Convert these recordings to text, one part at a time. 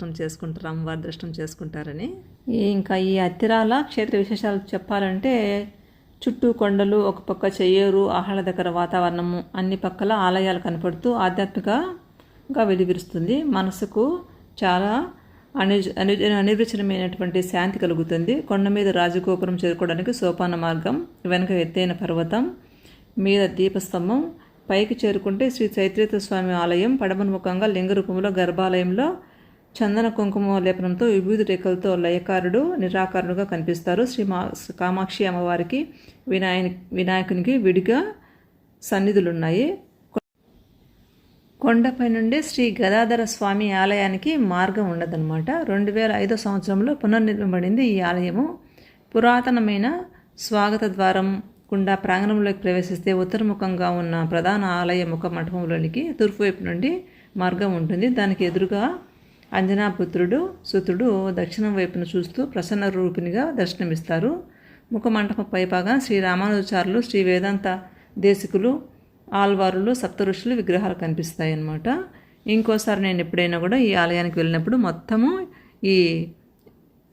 దర్శనం చేసుకుంటారు అమ్మవారి దర్శనం చేసుకుంటారని. ఇంకా ఈ అత్తిరాల క్షేత్ర విశేషాలు చెప్పాలంటే చుట్టూ కొండలు ఒక పక్క చెయ్యేరు ఆహ్లాదకర వాతావరణము అన్ని పక్కల ఆలయాలు కనపడుతూ ఆధ్యాత్మికంగా వెలువిరుస్తుంది. మనసుకు చాలా అను అను అనిర్వచనమైనటువంటి శాంతి కలుగుతుంది. కొండ మీద రాజగోపురం చేరుకోవడానికి సోపాన మార్గం వెనుక ఎత్తైన పర్వతం మీద దీపస్తంభం పైకి చేరుకుంటే శ్రీ చైత్రేత స్వామి ఆలయం పడమన్ముఖంగా లింగ రూపంలో గర్భాలయంలో చందన కుంకుమ లేపనంతో విభూతి రేఖలతో లయకారుడు నిరాకారుడుగా కనిపిస్తారు. శ్రీ మా కామాక్షి అమ్మవారికి వినాయని వినాయకునికి విడిగా సన్నిధులు ఉన్నాయి కొండపై నుండి శ్రీ గదాధర స్వామి ఆలయానికి మార్గం ఉండదన్నమాట. రెండు వేల ఐదో సంవత్సరంలో పునర్నిర్మింపబడింది ఈ ఆలయము. పురాతనమైన స్వాగత ద్వారం గుండా ప్రాంగణంలోకి ప్రవేశిస్తే ఉత్తరముఖంగా ఉన్న ప్రధాన ఆలయ ముఖ మంటపంలోనికి తూర్పు వైపు నుండి మార్గం ఉంటుంది. దానికి ఎదురుగా అంజనాపుత్రుడు సుతుడు దక్షిణం వైపున చూస్తూ ప్రసన్న రూపినిగా దర్శనమిస్తారు. ముఖ మంటపం శ్రీ రామానుజాచారులు శ్రీ వేదాంత దేశికులు ఆల్వారులు సప్తఋషులు విగ్రహాలు కనిపిస్తాయి అన్నమాట ఇంకోసారి నేను ఎప్పుడైనా కూడా ఈ ఆలయానికి వెళ్ళినప్పుడు మొత్తము ఈ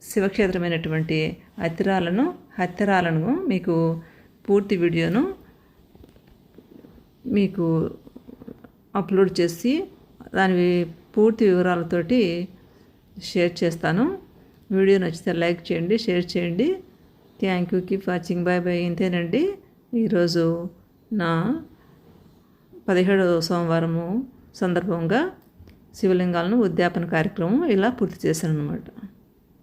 శివక్షేత్రమైనటువంటి అతిరాలను హత్యరాలను మీకు పూర్తి వీడియోను మీకు అప్లోడ్ చేసి దాని పూర్తి వివరాలతోటి షేర్ చేస్తాను. వీడియో నచ్చితే లైక్ చేయండి షేర్ చేయండి. Thank you keep watching bye bye ఇంతేనండి. ఈరోజు నా పదిహేడవ సోమవారము సందర్భంగా శివలింగాలను ఉద్యాపన కార్యక్రమం ఇలా పూర్తి చేశాను అనమాట